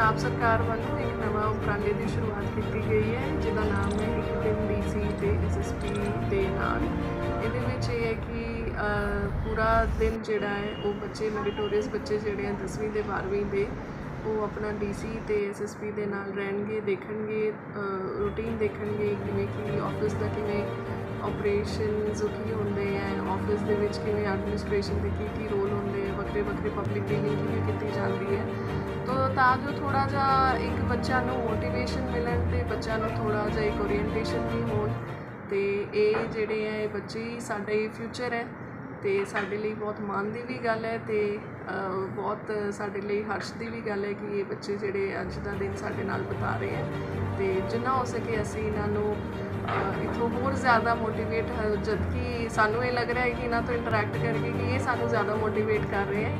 ਪੰਜਾਬ ਸਰਕਾਰ ਵੱਲੋਂ ਇੱਕ ਨਵਾਂ ਉਪਰਾਲੇ ਦੀ ਸ਼ੁਰੂਆਤ ਕੀਤੀ ਗਈ ਹੈ, ਜਿਹਦਾ ਨਾਮ ਹੈ ਇੱਕ ਦਿਨ ਡੀਸੀ ਤੇ ਐਸਐਸਪੀ ਦੇ ਨਾਲ। ਇਹਦੇ ਵਿੱਚ ਇਹ ਹੈ ਕਿ ਪੂਰਾ ਦਿਨ ਜਿਹੜਾ ਹੈ, ਉਹ ਬੱਚੇ ਮੈਰੀਟੋਰੀਅਸ ਬੱਚੇ ਜਿਹੜੇ ਆ 10ਵੀਂ ਦੇ 12ਵੀਂ ਦੇ, ਉਹ ਆਪਣਾ ਡੀਸੀ ਤੇ ਐਸਐਸਪੀ ਦੇ ਨਾਲ ਰਹਿਣਗੇ, ਦੇਖਣਗੇ ਰੂਟੀਨ ਦੇਖਣਗੇ ਕਿਵੇਂ ਕਿ ਆਫਿਸ ਦਾ ਕਿਵੇਂ ਆਪਰੇਸ਼ਨਸ ਕੀ ਹੁੰਦੇ ਆ ਆਫਿਸ ਦੇ ਵਿੱਚ ਕਿਵੇਂ ਐਡਮਿਨਿਸਟ੍ਰੇਸ਼ਨ ਦੇ ਕੀ ਕੀ ਰੋਲ ਹੁੰਦੇ ਆ ਵੱਖਰੇ ਵੱਖਰੇ ਪਬਲਿਕ ਡੀਲਿੰਗ ਕਿਵੇਂ ਕੀਤੀ ਜਾਂਦੀ ਹੈ। ਤਾਂ ਜੋ ਥੋੜਾ ਜਿਹਾ ਇੱਕ ਬੱਚਿਆਂ ਨੂੰ ਮੋਟੀਵੇਸ਼ਨ ਮਿਲਣ ਤੇ ਬੱਚਿਆਂ ਨੂੰ ਥੋੜਾ ਜਿਹਾ ਇੱਕ ਓਰੀਐਂਟੇਸ਼ਨ ਵੀ ਹੋਣ ਤੇ ਇਹ ਜਿਹੜੇ ਆ ਇਹ ਬੱਚੇ ਹੀ ਸਾਡਾ ਫਿਊਚਰ ਹੈ ਤੇ ਸਾਡੇ ਲਈ ਬਹੁਤ ਮਾਣ ਦੀ ਵੀ ਗੱਲ ਹੈ ਤੇ ਬਹੁਤ ਸਾਡੇ ਲਈ ਹਰਸ਼ ਦੀ ਵੀ ਗੱਲ ਹੈ ਕਿ ਇਹ ਬੱਚੇ ਜਿਹੜੇ ਅੱਜ ਦਾ ਦਿਨ ਸਾਡੇ ਨਾਲ ਬਿਤਾ ਰਹੇ ਹੈ ਤੇ ਜਿੰਨਾ ਹੋ ਸਕੇ ਅਸੀਂ ਇਹਨਾਂ ਨੂੰ ਅ, ਇੱਥੋਂ ਹੋਰ ਜ਼ਿਆਦਾ ਮੋਟੀਵੇਟ ਜਦ ਕਿ ਸਾਨੂੰ ਇਹ ਲੱਗ ਰਿਹਾ ਹੈ ਕਿ ਇਹਨਾਂ ਤੋਂ ਇੰਟਰੈਕਟ ਕਰਕੇ ਕਿ ਇਹ ਸਾਨੂੰ ਜ਼ਿਆਦਾ ਮੋਟੀਵੇਟ ਕਰ ਰਹੇ ਹੈ।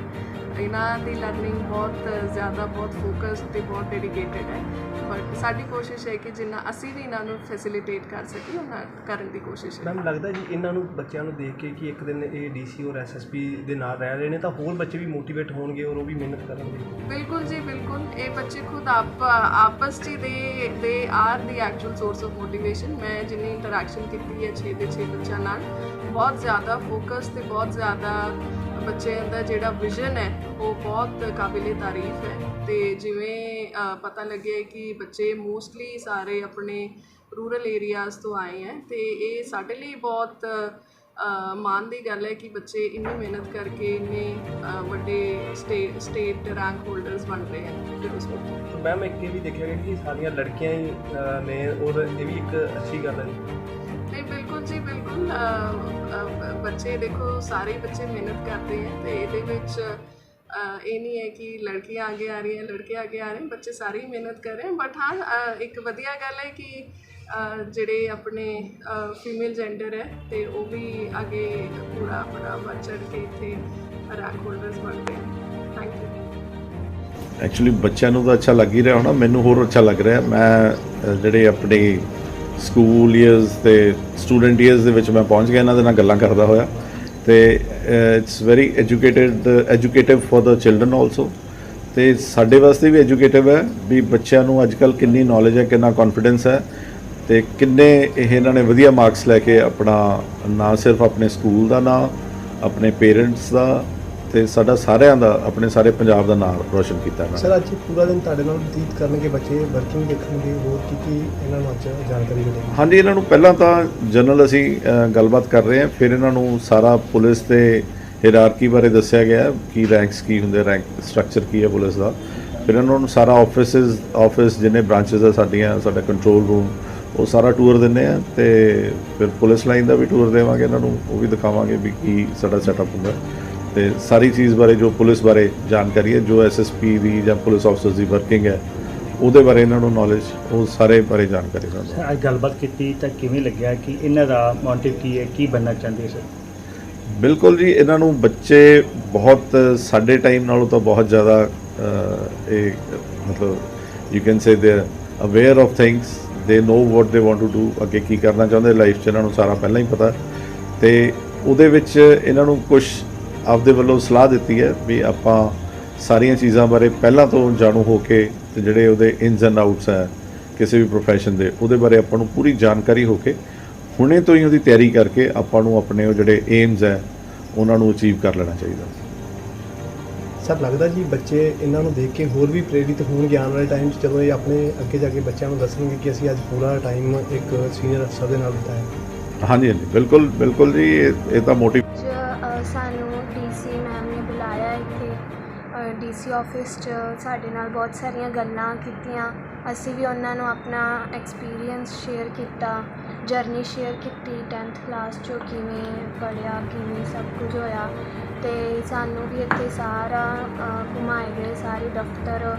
ਇਹਨਾਂ ਦੀ ਲਰਨਿੰਗ ਬਹੁਤ ਜ਼ਿਆਦਾ ਬਹੁਤ ਫੋਕਸਡ ਤੇ ਬਹੁਤ ਡੈਡੀਕੇਟਿਡ ਹੈ। ਬਟ ਸਾਡੀ ਕੋਸ਼ਿਸ਼ ਹੈ ਕਿ ਜਿੰਨਾ ਅਸੀਂ ਵੀ ਇਹਨਾਂ ਨੂੰ ਫੈਸਿਲਿਟੇਟ ਕਰ ਸਕੀਏ ਉਹਨਾਂ ਕਰਨ ਦੀ ਕੋਸ਼ਿਸ਼ ਹੈ। ਮੈਮ ਲੱਗਦਾ ਜੀ ਇਹਨਾਂ ਨੂੰ ਬੱਚਿਆਂ ਨੂੰ ਦੇਖ ਕੇ ਕਿ ਇੱਕ ਦਿਨ ਇਹ ਡੀਸੀ ਔਰ ਐਸਐਸਪੀ ਦੇ ਨਾਲ ਰਹਿ ਰਹੇ ਨੇ ਤਾਂ ਹੋਰ ਬੱਚੇ ਵੀ ਮੋਟੀਵੇਟ ਹੋਣਗੇ ਔਰ ਉਹ ਵੀ ਮਿਹਨਤ ਕਰਨਗੇ? ਬਿਲਕੁਲ ਜੀ ਬਿਲਕੁਲ। ਇਹ ਬੱਚੇ ਖੁਦ ਆਪ ਆਪਸ 'ਚ ਹੀ they they are the actual source of motivation ਮੈਂ ਜਿੰਨੀ ਇੰਟਰੈਕਸ਼ਨ ਕੀਤੀ ਹੈ 6 ਦੇ 6 ਬੱਚਿਆਂ ਨਾਲ ਬਹੁਤ ਜ਼ਿਆਦਾ ਫੋਕਸ ਤੇ ਬਹੁਤ ਜ਼ਿਆਦਾ ਬੱਚਿਆਂ ਦਾ ਜਿਹੜਾ ਵਿਜ਼ਨ ਹੈ, ਉਹ ਬਹੁਤ ਕਾਬਿਲੇ ਤਾਰੀਫ ਹੈ। ਤੇ ਜਿਵੇਂ ਪਤਾ ਲੱਗਿਆ ਕਿ ਬੱਚੇ ਮੋਸਟਲੀ ਸਾਰੇ ਆਪਣੇ ਰੂਰਲ ਏਰੀਆਜ਼ ਤੋਂ ਆਏ ਹੈ ਤੇ ਇਹ ਸਾਡੇ ਲਈ ਬਹੁਤ ਮਾਣ ਦੀ ਗੱਲ ਹੈ ਕਿ ਬੱਚੇ ਇੰਨੀ ਮਿਹਨਤ ਕਰਕੇ ਇੰਨੇ ਵੱਡੇ ਸਟੇਟ ਸਟੇਟ ਰੈਂਕ ਹੋਲਡਰਸ ਬਣ ਰਹੇ ਹਨ ਫਿਰੋਜ਼ਪੁਰ ਤੋਂ ਮੈਮ ਇੱਕ ਇਹ ਵੀ ਦੇਖਿਆ ਗਿਆ ਕਿ ਸਾਰੀਆਂ ਲੜਕੀਆਂ ਹੀ ਨੇ ਔਰ ਇਹ ਵੀ ਇੱਕ ਅੱਛੀ ਗੱਲ ਹੈ। ਬੱਚੇ ਦੇਖੋ, ਸਾਰੇ ਬੱਚੇ ਮਿਹਨਤ ਕਰਦੇ ਹੈ ਤੇ ਇਹਦੇ ਵਿੱਚ ਇਹ ਨਹੀਂ ਹੈ ਕਿ ਲੜਕੀਆਂ ਅੱਗੇ ਆ ਰਹੀਆਂ, ਲੜਕੇ ਅੱਗੇ ਆ ਰਹੇ, ਬੱਚੇ ਸਾਰੇ ਹੀ ਮਿਹਨਤ ਕਰ ਰਹੇ ਬਟ ਹਾਂ ਇੱਕ ਵਧੀਆ ਗੱਲ ਹੈ ਕਿ ਜਿਹੜੇ ਆਪਣੇ ਫੀਮੇਲ ਜੈਂਡਰ ਹੈ ਤੇ ਉਹ ਵੀ ਅੱਗੇ ਪੂਰਾ ਆਪਣਾ ਵੱਧ ਚੜ੍ਹ ਕੇ ਇੱਥੇ ਰੈਂਕ ਹੋਲਡਰਸ ਬਣਦੇ ਹਨ ਥੈਂਕ ਯੂ ਐਕਚੁਅਲੀ ਬੱਚਿਆਂ ਨੂੰ ਤਾਂ ਅੱਛਾ ਲੱਗ ਹੀ ਰਿਹਾ ਹੋਣਾ, ਮੈਨੂੰ ਹੋਰ ਅੱਛਾ ਲੱਗ ਰਿਹਾ। ਮੈਂ ਜਿਹੜੇ ਆਪਣੇ ਸਕੂਲ ਇਅਰਸ ਤੇ ਸਟੂਡੈਂਟ ਇਅਰਸ ਦੇ ਵਿੱਚ ਮੈਂ ਪਹੁੰਚ ਗਿਆ, ਇਹਨਾਂ ਦੇ ਨਾਲ ਗੱਲਾਂ ਕਰਦਾ ਹੋਇਆ। ਤੇ it's very educated educative for the children also ਤੇ ਸਾਡੇ ਵਾਸਤੇ ਵੀ ਐਜੂਕੇਟਿਵ ਹੈ ਵੀ ਬੱਚਿਆਂ ਨੂੰ ਅੱਜ ਅੱਜਕੱਲ ਕਿੰਨੀ ਨੌਲੇਜ ਹੈ, ਕਿੰਨਾ ਕੌਨਫੀਡੈਂਸ ਹੈ। ਤੇ ਕਿੰਨੇ ਇਹ ਇਹਨਾਂ ਨੇ ਵਧੀਆ ਮਾਰਕਸ ਲੈ ਕੇ ਆਪਣਾ ਨਾ ਸਿਰਫ ਆਪਣੇ ਸਕੂਲ ਦਾ ਨਾਮ ਆਪਣੇ ਪੇਰੈਂਟਸ ਦਾ ਤੇ ਸਾਡਾ ਸਾਰਿਆਂ ਦਾ ਆਪਣੇ ਸਾਰੇ ਪੰਜਾਬ ਦਾ ਨਾਮ ਰੋਸ਼ਨ ਕੀਤਾ ਇਹਨਾਂ ਸਰ ਅੱਜ ਪੂਰਾ ਦਿਨ ਤੁਹਾਡੇ ਨਾਲ ਬਤੀਤ ਕਰਨਗੇ ਬੱਚੇ ਵਰਕਿੰਗ ਦੇਖਣਗੇ ਹੋਰ ਕੀ ਕੀ ਇਹਨਾਂ ਨੂੰ ਅੱਜ ਜਾਣਕਾਰੀ ਮਿਲੇਗੀ? ਹਾਂਜੀ ਇਹਨਾਂ ਨੂੰ ਪਹਿਲਾਂ ਤਾਂ ਜਨਰਲ ਅਸੀਂ ਗੱਲਬਾਤ ਕਰ ਰਹੇ ਹਾਂ ਫਿਰ ਇਹਨਾਂ ਨੂੰ ਸਾਰਾ ਪੁਲਿਸ ਤੇ ਹਾਇਰਾਰਕੀ ਬਾਰੇ ਦੱਸਿਆ ਗਿਆ ਕੀ ਰੈਂਕਸ ਕੀ ਹੁੰਦੇ ਰੈਂਕ ਸਟਰਕਚਰ ਕੀ ਹੈ ਪੁਲਿਸ ਦਾ। ਫਿਰ ਇਹਨਾਂ ਨੂੰ ਸਾਰਾ ਆਫਿਸਿਸ ਆਫਿਸ ਜਿੰਨੇ ਬ੍ਰਾਂਚਸ ਆ ਸਾਡੀਆਂ ਸਾਡਾ ਕੰਟਰੋਲ ਰੂਮ ਉਹ ਸਾਰਾ ਟੂਰ ਦਿੰਨੇ ਆ ਤੇ ਫਿਰ ਪੁਲਿਸ ਲਾਈਨ ਦਾ ਵੀ ਟੂਰ ਦੇਵਾਂਗੇ ਇਹਨਾਂ ਨੂੰ ਉਹ ਵੀ ਦਿਖਾਵਾਂਗੇ ਵੀ ਕੀ ਸਾਡਾ ਸੈਟਅਪ ਹੁੰਦਾ। ਤੇ ਸਾਰੀ ਚੀਜ਼ ਬਾਰੇ ਜੋ ਪੁਲਿਸ ਬਾਰੇ ਜਾਣਕਾਰੀ ਹੈ ਜੋ ਐਸਐਸਪੀ ਦੀ ਜਾਂ ਪੁਲਿਸ ਆਫਸਰਸ ਦੀ ਵਰਕਿੰਗ ਹੈ ਉਹਦੇ ਬਾਰੇ ਇਹਨਾਂ ਨੂੰ ਨੌਲੇਜ ਉਹ ਸਾਰੇ ਬਾਰੇ ਜਾਣਕਾਰੀ ਇਹਨਾਂ ਨੂੰ। ਅੱਜ ਗੱਲਬਾਤ ਕੀਤੀ ਤਾਂ ਕਿਵੇਂ ਲੱਗਿਆ ਕਿ ਇਹਨਾਂ ਦਾ ਮੋਟਿਵ ਕੀ ਹੈ ਕੀ ਬਣਨਾ ਚਾਹੁੰਦੇ ਸਰ ਬਿਲਕੁਲ ਜੀ ਇਹਨਾਂ ਨੂੰ ਬੱਚੇ ਬਹੁਤ ਸਾਡੇ ਟਾਈਮ ਨਾਲੋਂ ਤਾਂ ਬਹੁਤ ਜ਼ਿਆਦਾ ਇਹ ਮਤਲਬ ਯੂ ਕੈਨ ਸੇ ਦੇ aware of things they know what they want to do ਅੱਗੇ ਕੀ ਕਰਨਾ ਚਾਹੁੰਦੇ ਲਾਈਫ 'ਚ ਇਹਨਾਂ ਨੂੰ ਸਾਰਾ ਪਹਿਲਾਂ ਹੀ ਪਤਾ। ਤੇ ਉਹਦੇ ਵਿੱਚ ਇਹਨਾਂ ਨੂੰ ਕੁਝ ਆਪਦੇ ਵੱਲੋਂ ਸਲਾਹ ਦਿੱਤੀ ਹੈ ਵੀ ਆਪਾਂ ਸਾਰੀਆਂ ਚੀਜ਼ਾਂ ਬਾਰੇ ਪਹਿਲਾਂ ਤੋਂ ਜਾਣੂ ਹੋ ਕੇ ਤੇ ਜਿਹੜੇ ਉਹਦੇ ਇਨਸ ਐਂਡ ਆਊਟਸ ਹੈ ਕਿਸੇ ਵੀ profession ਦੇ ਉਹਦੇ ਬਾਰੇ ਆਪਾਂ ਨੂੰ ਪੂਰੀ ਜਾਣਕਾਰੀ ਹੋ ਕੇ ਹੁਣੇ ਤੋਂ ਹੀ ਉਹਦੀ ਤਿਆਰੀ ਕਰਕੇ ਆਪਾਂ ਨੂੰ ਆਪਣੇ ਉਹ ਜਿਹੜੇ ਏਮਸ ਹੈ ਉਹਨਾਂ ਨੂੰ ਅਚੀਵ ਕਰ ਲੈਣਾ ਚਾਹੀਦਾ। ਸਰ ਲੱਗਦਾ ਜੀ ਬੱਚੇ ਇਹਨਾਂ ਨੂੰ ਦੇਖ ਕੇ ਹੋਰ ਵੀ ਪ੍ਰੇਰਿਤ ਹੋਣਗੇ ਆਉਣ ਵਾਲੇ ਟਾਈਮ 'ਚ? ਜਦੋਂ ਇਹ ਆਪਣੇ ਅੱਗੇ ਜਾ ਕੇ ਬੱਚਿਆਂ ਨੂੰ ਦੱਸਣਗੇ ਕਿ ਅਸੀਂ ਅੱਜ ਪੂਰਾ ਟਾਈਮ ਇੱਕ ਸੀਨੀਅਰ ਅਫਸਰ ਦੇ ਨਾਲ ਬਿਤਾਇਆ। ਹਾਂਜੀ ਹਾਂਜੀ। ਬਿਲਕੁਲ ਬਿਲਕੁਲ ਜੀ ਇਹ ਇਹ ਤਾਂ ਮੋਟਿਵ ਡੀ ਸੀ ਆਫਿਸ 'ਚ ਸਾਡੇ ਨਾਲ ਬਹੁਤ ਸਾਰੀਆਂ ਗੱਲਾਂ ਕੀਤੀਆਂ। ਅਸੀਂ ਵੀ ਉਹਨਾਂ ਨੂੰ ਆਪਣਾ ਐਕਸਪੀਰੀਅੰਸ ਸ਼ੇਅਰ ਕੀਤਾ ਜਰਨੀ ਸ਼ੇਅਰ ਕੀਤੀ 10th ਕਲਾਸ 'ਚੋਂ ਕਿਵੇਂ ਪੜ੍ਹਿਆ, ਕਿਵੇਂ ਸਭ ਕੁਝ ਹੋਇਆ। ਅਤੇ ਸਾਨੂੰ ਵੀ ਇੱਥੇ ਸਾਰਾ ਘੁੰਮਾਏ ਗਏ ਸਾਰੇ ਦਫ਼ਤਰ।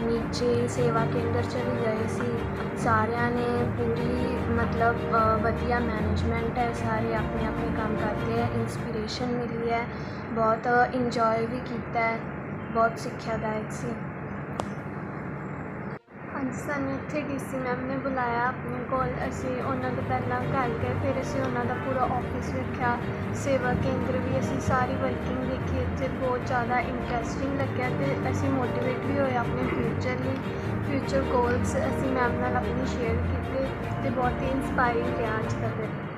ਨੀਚੇ ਸੇਵਾ ਕੇਂਦਰ 'ਚ ਵੀ ਗਏ ਸੀ। ਸਾਰਿਆਂ ਨੇ ਪੂਰੀ ਮਤਲਬ ਵਧੀਆ ਮੈਨੇਜਮੈਂਟ ਹੈ। ਸਾਰੇ ਆਪਣੇ ਆਪਣੇ ਕੰਮ ਕਰਦੇ ਹੈ। ਇੰਸਪੀਰੇਸ਼ਨ ਮਿਲੀ ਹੈ। ਬਹੁਤ ਇੰਜੋਏ ਵੀ ਕੀਤਾ ਹੈ। ਬਹੁਤ ਸਿੱਖਿਆਦਾਇਕ ਸੀ। ਅੱਜ ਸਾਨੂੰ ਇੱਥੇ ਡੀਸੀ ਮੈਮ ਨੇ ਬੁਲਾਇਆ ਆਪਣੇ ਕੋਲ। ਅਸੀਂ ਉਹਨਾਂ ਤੋਂ ਪਹਿਲਾਂ ਗੱਲ ਗਏ, ਫਿਰ ਅਸੀਂ ਉਹਨਾਂ ਦਾ ਪੂਰਾ ਆਫਿਸ ਵੇਖਿਆ। ਸੇਵਾ ਕੇਂਦਰ ਵੀ ਅਸੀਂ ਸਾਰੀ ਵਰਕਿੰਗ ਦੇਖੀ। ਇੱਥੇ ਬਹੁਤ ਜ਼ਿਆਦਾ ਇੰਟਰਸਟਿੰਗ ਲੱਗਿਆ ਤੇ ਅਸੀਂ ਆਪਣੇ ਫਿਊਚਰ ਲਈ ਫਿਊਚਰ ਗੋਲਸ ਅਸੀਂ ਮੈਮ ਨਾਲ ਆਪਣੇ ਸ਼ੇਅਰ ਕੀਤੇ ਅਤੇ ਬਹੁਤ ਹੀ ਇੰਸਪਾਇਰਿੰਗ ਰਿਹਾ ਅੱਜ ਦਾ ਦਿਨ।